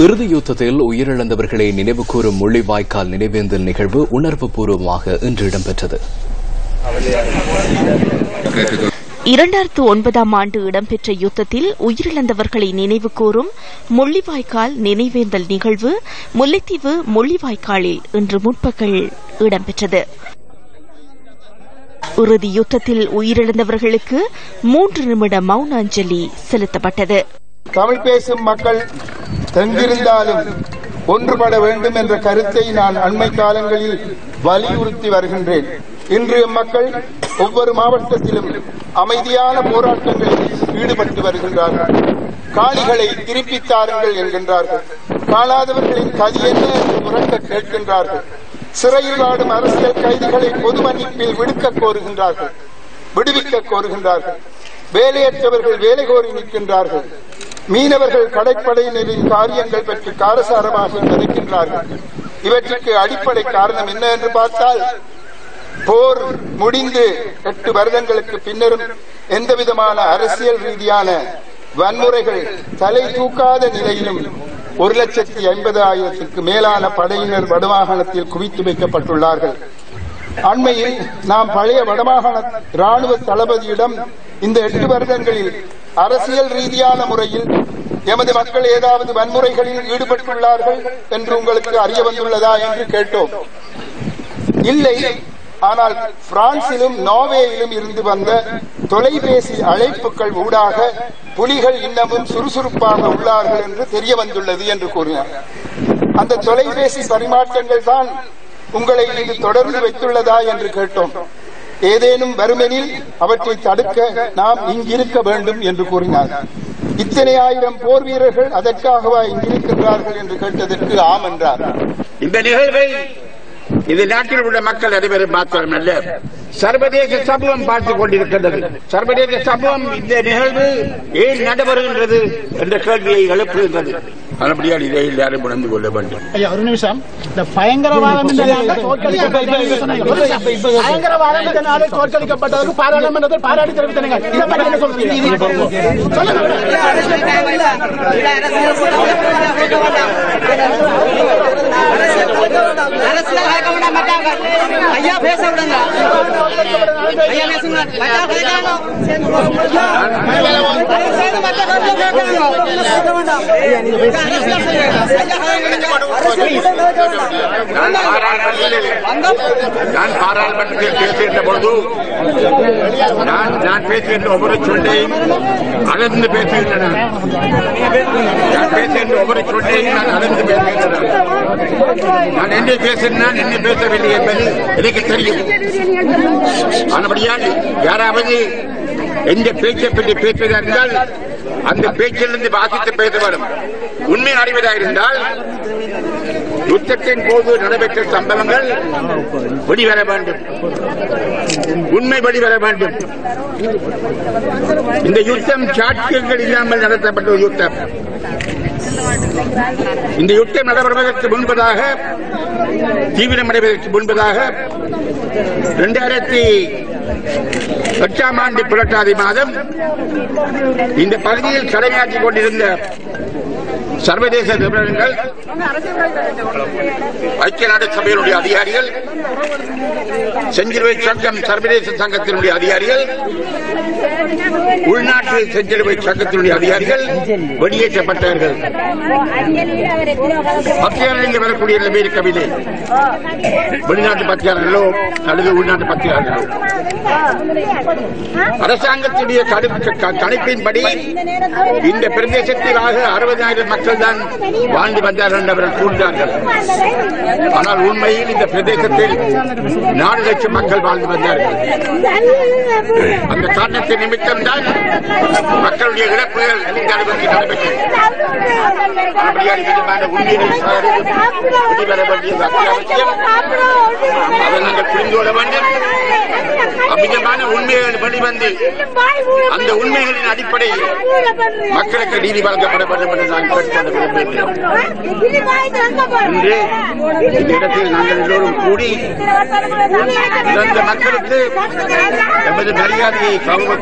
இறுதி யுத்தத்தில் உயிரிழந்தவர்களை நினைவுகூரும் முள்ளிவாய்க்கால் நினைவேந்தல் நிகழ்வு உணர்வு பூர்வமாக இன்று இடம்பெற்றது. இரண்டாயிரத்து ஒன்பதாம் ஆண்டு இடம்பெற்ற யுத்தத்தில் உயிரிழந்தவர்களை நினைவு கூறும் முள்ளிவாய்க்கால் நினைவேந்தல் நிகழ்வு முல்லைத்தீவு முள்ளிவாய்க்காலில் இன்று முற்பகல் இடம்பெற்றது. இறுதி யுத்தத்தில் உயிரிழந்தவர்களுக்கு மூன்று நிமிட மௌன அஞ்சலி செலுத்தப்பட்டது. தமிழ் பேசும் மக்கள் எங்கிருந்தாலும் ஒன்றுபட வேண்டும் என்ற கருத்தை நான் அண்மை காலங்களில் வலியுறுத்தி வருகின்றேன். இன்று மக்கள் ஒவ்வொரு மாவட்டத்திலும் அமைதியான போராட்டங்களில் ஈடுபட்டு வருகின்றார்கள். காணிகளை திருப்பித் தாருங்கள் என்கின்றார்கள். காணாதவர்களின் கதி என்ன என்று உறக்க கேட்கின்றார்கள். சிறையில் வாடும் அரசியல் கைதிகளை பொது மன்னிப்பில் விடுக்க கோருகின்றார்கள். விடுவிக்க கோருகின்றார்கள். வேலையற்றவர்கள் வேலை கோரி நிற்கின்றார்கள். மீனவர்கள் கடற்படையினரின் காரியங்கள் பற்றி காரசாரமாக நினைக்கின்றார்கள். இவற்றுக்கு அடிப்படை காரணம் என்ன என்று பார்த்தால் போர் முடிந்து எட்டு வருடங்களுக்கு பின்னரும் எந்தவிதமான அரசியல் ரீதியான வன்முறைகள் தலை தூக்காத நிலையிலும் ஒரு லட்சத்தி ஐம்பது ஆயிரத்திற்கு மேலான படையினர் வடமாகாணத்தில் குவித்து வைக்கப்பட்டுள்ளார்கள். அண்மையில் நாம் பழைய வடமாகாண ராணுவ தளபதியிடம் இந்த எட்டு வருடங்களில் அரசியல் ரீதியான முறையில் எமது மக்கள் ஏதாவது வன்முறைகளில் ஈடுபட்டுள்ளார்கள் என்று உங்களுக்கு அறிய வந்துள்ளதா என்று கேட்டோம். இல்லை ஆனால் பிரான்சிலும் நார்வேயிலும் இருந்து வந்த தொலைபேசி அழைப்புகள் ஊடாக புலிகள் இன்னமும் சுறுசுறுப்பாக உள்ளார்கள் என்று தெரிய வந்துள்ளது என்று கூறினார். அந்த தொலைபேசி பரிமாற்றங்கள் தான் உங்களை இது தொடர்ந்து வைத்துள்ளதா என்று கேட்டோம். ஏதேனும் வருமெனில் அவற்றை தடுக்க நாம் இங்கிருக்க வேண்டும் என்று கூறினார். இத்தனை ஆயிரம் போர் வீரர்கள் அதற்காகவா இங்கிருக்கின்றார்கள் என்று கேட்டதற்கு ஆம் என்றார். இந்த நிகழ்வை இது நாட்டில் உள்ள மக்கள் அனைவரும் மாத்திரமல்ல சர்வதேச சமூகம் பார்த்துக் கொண்டிருக்கின்றது. சர்வதேச சமூகம் இந்த நிகழ்வு ஏன் நடைபெறுகின்றது என்ற கேள்வியை எழுப்புகின்றது. அதுபடியால் இதை எல்லாரும் உணர்ந்து கொள்ள வேண்டும். ஐயா ஒரு நிமிஷம். இந்த பயங்கரவாதம் பயங்கரவாதம் நாளில் தோற்கடிக்கப்பட்டதற்கு பாராளுமன்றத்தில் பாராட்டி தெரிவித்தனங்க. இதை பற்றி என்ன சொல்றீங்க ஐயா பேச விடுங்க ஐயா பேசுங்க மச்சா கேட்கணும் நான் பாராளுமன்றத்தில் நான் பாராளுமன்றத்தில் பேசுகின்ற பொழுது நான் நான் பேசுகின்ற ஒவ்வொரு சொல்லையும் அளந்து பேசுகின்றன நான் பேசுகின்ற ஒவ்வொரு சொல்லையும் நான் அளந்து பேசுகின்றன நான் என்ன பேசினான் என்ன பேசவில்லை என்பது எனக்கு தெரியும். ஆனபடியால் யாராவது எந்த பேச்சை பற்றி பேசுவதா இருந்தால் அந்த பேச்சிலிருந்து வாசித்து பேச வேண்டும் உண்மை அறிவதாக இருந்தால் யுத்தத்தின் போது நடைபெற்ற சம்பவங்கள் வெளிவர வேண்டும். உண்மை வெளிவர வேண்டும். இந்த யுத்தம் சாட்சியங்கள் இல்லாமல் நடத்தப்பட்ட யுத்தம். இந்த யுத்தம் நடைபெறுவதற்கு முன்பதாக தீவிரமடைவதற்கு முன்பதாக இரண்டாயிரத்தி எட்டாம் ஆண்டு புரட்டாதி மாதம் இந்த பகுதியில் கடமையாற்றிக் கொண்டிருந்த சர்வதேச நிறுவனங்கள் ஐக்கிய நாடு சபையினுடைய அதிகாரிகள் செஞ்சிலுவை சங்கம் சர்வதேச சங்கத்தினுடைய அதிகாரிகள் உள்நாட்டு செஞ்சிலுவை சங்கத்தினுடைய அதிகாரிகள் வெளியேற்றப்பட்டார்கள் பத்தியாளர்கள் வரக்கூடிய நிலைமை இருக்கவில்லை வெளிநாட்டு பத்தியாளர்களோ அல்லது உள்நாட்டு பத்தியாளர்களோ அரசாங்கத்துடைய கணிப்பின்படி இந்த பிரதேசத்தில் ஆக அறுபதாயிரம் மக்கள் தான் வாழ்ந்து வந்தார்கள் என்று அவர்கள் கூறினார்கள் ஆனால் உண்மையில் இந்த பிரதேசத்தில் நாலு லட்சம் மக்கள் வாழ்ந்து வந்தார்கள். அந்த காரணத்தை நிமித்தம் தான் மக்களுடைய இழப்புகள் இந்த அளவுக்கு நடைபெற்றது உண்மையை வெளிவர வேண்டியது அத்தியாவசியம். அதை நாங்கள் புரிந்து கொள்ள வேண்டும். அமிதமான உண்மைகள் வெளிவந்து அந்த உண்மைகளின் அடிப்படையில் மக்களுக்கு நீதி வழங்கப்பட வேண்டும் என்று நான் கேட்டுக்கொள்ள விரும்புகிறேன் இன்று இந்த இடத்தில் நாங்கள் எல்லோரும் கூடி இறந்த மக்களுக்கு எமது மரியாதையை கவனம்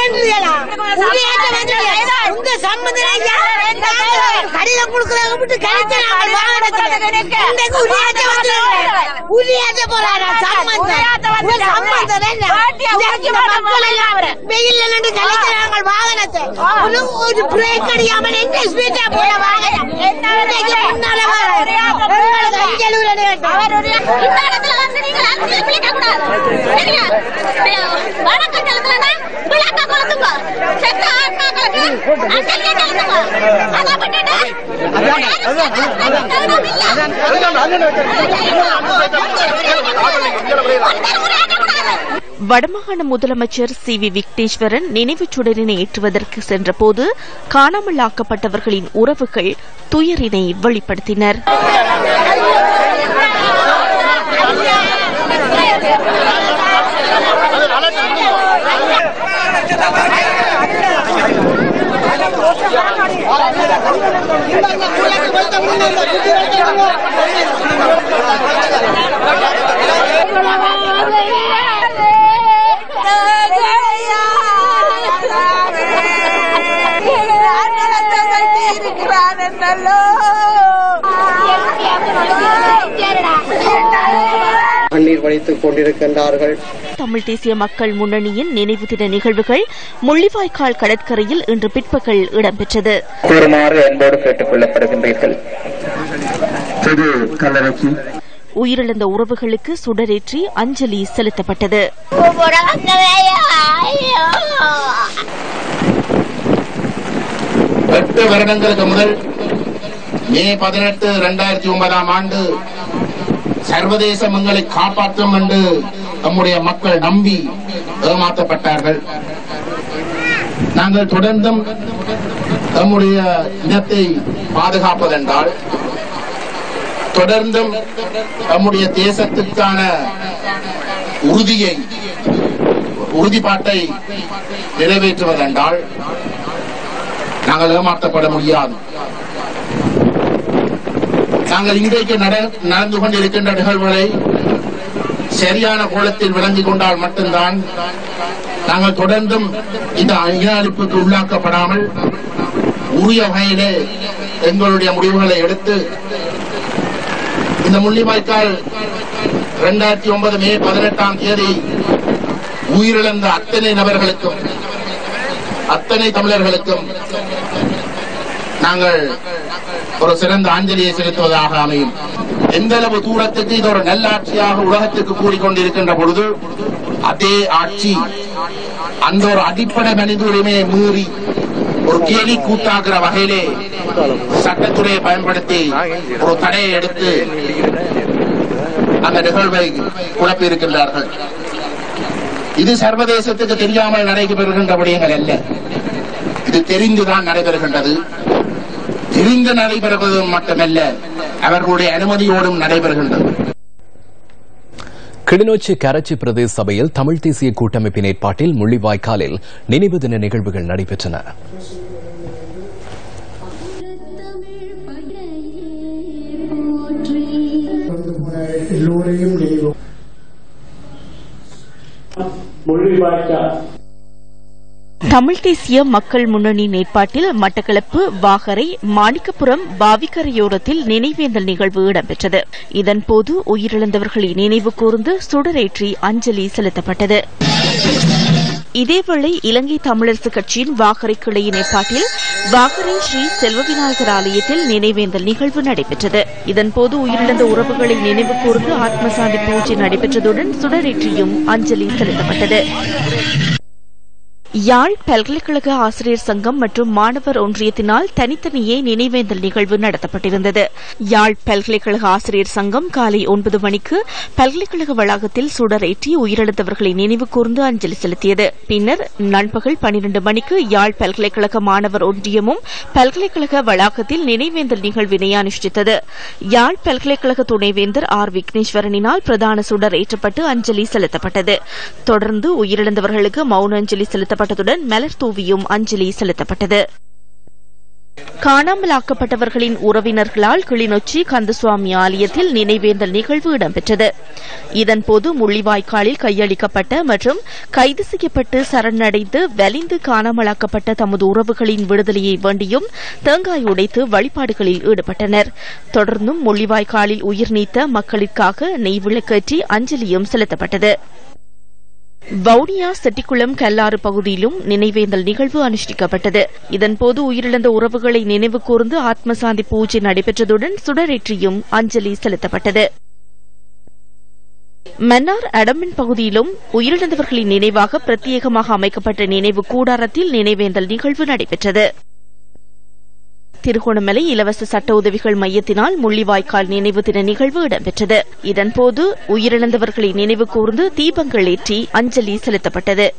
பண்றீங்களா உங்க வந்துருக்கா உங்க சம்பந்தம் கடிதம் கொடுக்குறாங்க விட்டு இன்றைக்கு உரியாட்ட வந்து உரியாட்ட போறாரா சம்பந்தம் சம்பந்தம் மக்கள் எல்லாம் நின்று வாகனத்தை ஒரு பிரேக் அடியாமல் வாகனம் முன்னால அஞ்சலூர் இந்த இடத்துல வந்து நீங்கள் அரசியல் பிழைக்கக்கூடாது. சரியா? வணக்கம் செலுத்தலைன்னா விளக்க கொளுத்துங்க. செத்த ஆத்மாக்களுக்கு அஞ்சலியை செலுத்துங்க. அதை விட்டுட்டு இல்ல. ஒருத்தர் உரையாடக்கூடாது. வடமாகாண முதலமைச்சர் சி வி விக்னேஸ்வரன் நினைவுச் சுடரினை ஏற்றுவதற்கு சென்றபோது காணாமலாக்கப்பட்டவர்களின் உறவுகள் துயரினை வெளிப்படுத்தினர். கண்ணீர் வடித்துக் கொண்டிருக்கின்றார்கள். தமிழ் தேசிய மக்கள் முன்னணியின் நினைவு தின நிகழ்வுகள் முள்ளிவாய்க்கால் கடற்கரையில் இன்று பிற்பகல் இடம்பெற்றது. கூறுமாறு அன்போடு கேட்டுக் கொள்ளப்படுகின்றீர்கள். உயிரிழந்த உறவுகளுக்கு சுடரேற்றி அஞ்சலி செலுத்தப்பட்டது. எட்டு வருடங்களுக்கு முதல் மே பதினெட்டு இரண்டாயிரத்தி ஒன்பதாம் ஆண்டு சர்வதேச மங்களை காப்பாற்றும் என்று நம்முடைய மக்கள் நம்பி ஏமாற்றப்பட்டார்கள். நாங்கள் தொடர்ந்தும் நம்முடைய இனத்தை பாதுகாப்பதென்றால் தொடர்ந்தும் நம்முடைய தேசத்திற்கான உறுதியை உறுதிப்பாட்டை நிறைவேற்றுவதென்றால் நாங்கள் ஏமாற்றப்பட முடியாது. நாங்கள் இன்றைக்கு நட- நடந்து கொண்டிருக்கின்ற நிகழ்வுகளை சரியான கோலத்தில் விளங்கிக் கொண்டால் மட்டும்தான் நாங்கள் தொடர்ந்தும் இந்த இன அழிப்புக்கு உள்ளாக்கப்படாமல் உரிய வகையிலே எங்களுடைய முடிவுகளை எடுத்து இந்த முள்ளிவாய்க்கால் இரண்டாயிரத்தி ஒன்பது மே பதினெட்டாம் தேதி உயிரிழந்த அத்தனை நபர்களுக்கும் அத்தனை தமிழர்களுக்கும் நாங்கள் ஒரு சிறந்த அஞ்சலியை செலுத்துவதாக அமையும். எந்த அளவு தூரத்துக்கு இது ஒரு நல்லாட்சியாக உலகத்துக்கு கூறிக்கொண்டிருக்கின்ற பொழுது அதே ஆட்சி அந்த ஒரு அடிப்படை மனித உரிமையை மீறி ஒரு கேலி கூத்தாக்குற வகையிலே சட்டத்துறையை பயன்படுத்தி ஒரு தடையை எடுத்து அந்த நிகழ்வை குழப்பி இருக்கின்றார்கள் இது சர்வதேசத்துக்கு தெரியாமல் நடைபெறுகின்ற விடயங்கள் அல்ல. இது தெரிந்துதான் நடைபெறுகின்றது. தெரிந்து நடைபெறுவது மட்டுமல்ல அவர்களுடைய அனுமதியோடும் நடைபெறுகின்றது. கிளிநொச்சி கரச்சி பிரதேச சபையில் தமிழ் தேசிய கூட்டமைப்பின் ஏற்பாட்டில் முள்ளிவாய்க்காலில் நினைவு தின நிகழ்வுகள் நடைபெற்றன. எல்லோரையும் நினைவு தமிழ் தேசிய மக்கள் முன்னணி ஏற்பாட்டில் மட்டக்களப்பு வாகரை மாணிக்கபுரம் பாவிக்கரையோரத்தில் நினைவேந்தல் நிகழ்வு இடம்பெற்றது. இதன்போது உயிரிழந்தவர்களை நினைவு கூர்ந்து சுடரேற்றி அஞ்சலி செலுத்தப்பட்டது. இதேவேளை இலங்கை தமிழரசுக் கட்சியின் வாகரை கிளை இணைப்பாட்டில் வாகரை ஸ்ரீ செல்வவிநாயகர் ஆலயத்தில் நினைவேந்தல் நிகழ்வு நடைபெற்றது. இதன்போது உயிரிழந்த உறவுகளை நினைவு கூர்ந்து ஆத்மசாந்தி பூஜை நடைபெற்றதுடன் சுடரேற்றியும் அஞ்சலி செலுத்தப்பட்டது. யாழ் பல்கலைக்கழக ஆசிரியர் சங்கம் மற்றும் மாணவர் ஒன்றியத்தினால் தனித்தனியே நினைவேந்தல் நிகழ்வு நடத்தப்பட்டிருந்தது. யாழ் பல்கலைக்கழக ஆசிரியர் சங்கம் காலை ஒன்பது மணிக்கு பல்கலைக்கழக வளாகத்தில் சுடரேற்றி உயிரிழந்தவர்களை நினைவு கூர்ந்து அஞ்சலி செலுத்தியது. பின்னர் நண்பகல் பனிரண்டு மணிக்கு யாழ் பல்கலைக்கழக மாணவர் ஒன்றியமும் பல்கலைக்கழக வளாகத்தில் நினைவேந்தல் நிகழ்வினை அனுஷ்டித்தது. யாழ் பல்கலைக்கழக துணைவேந்தர் ஆர் விக்னேஸ்வரனினால் பிரதான சுடர் ஏற்றப்பட்டு அஞ்சலி செலுத்தப்பட்டது. தொடர்ந்து உயிரிழந்தவர்களுக்கு மௌன அஞ்சலி செலுத்தப்பட்டதுடன் மலர் தூவியும் அஞ்சலி செலுத்தப்பட்டது. காணாமலாக்கப்பட்டவர்களின் உறவினர்களால் கிளிநொச்சி கந்தசுவாமி ஆலயத்தில் நினைவேந்தல் நிகழ்வு இடம்பெற்றது. இதன்போது முள்ளிவாய்க்காலில் கையளிக்கப்பட்ட மற்றும் கைது செய்யப்பட்டு சரணடைந்து வலிந்து காணாமலாக்கப்பட்ட தமது உறவுகளின் விடுதலையை வேண்டியும் தேங்காய் உடைத்து வழிபாடுகளில் ஈடுபட்டனர். தொடர்ந்தும் முள்ளிவாய்க்காலில் உயிர் நீத்த மக்களுக்காக நெய் விளக்கேற்றி அஞ்சலியும் செலுத்தப்பட்டது. வவுனியா செட்டிக்குளம் கல்லாறு பகுதியிலும் நினைவேந்தல் நிகழ்வு அனுஷ்டிக்கப்பட்டது. இதன்போது உயிரிழந்த உறவுகளை நினைவு கூர்ந்து ஆத்மசாந்தி பூஜை நடைபெற்றதுடன் சுடரேற்றியும் அஞ்சலி செலுத்தப்பட்டது. மன்னார் அடம்பின் பகுதியிலும் உயிரிழந்தவர்களின் நினைவாக பிரத்யேகமாக அமைக்கப்பட்ட நினைவு கூடாரத்தில் நினைவேந்தல் நிகழ்வு நடைபெற்றது. திருகோணமலை இலவச சட்ட உதவிகள் மையத்தினால் முள்ளிவாய்க்கால் நினைவு தின நிகழ்வு இடம்பெற்றது. இதன்போது உயிரிழந்தவர்களை நினைவு கூர்ந்து தீபங்கள் ஏற்றி அஞ்சலி செலுத்தப்பட்டது.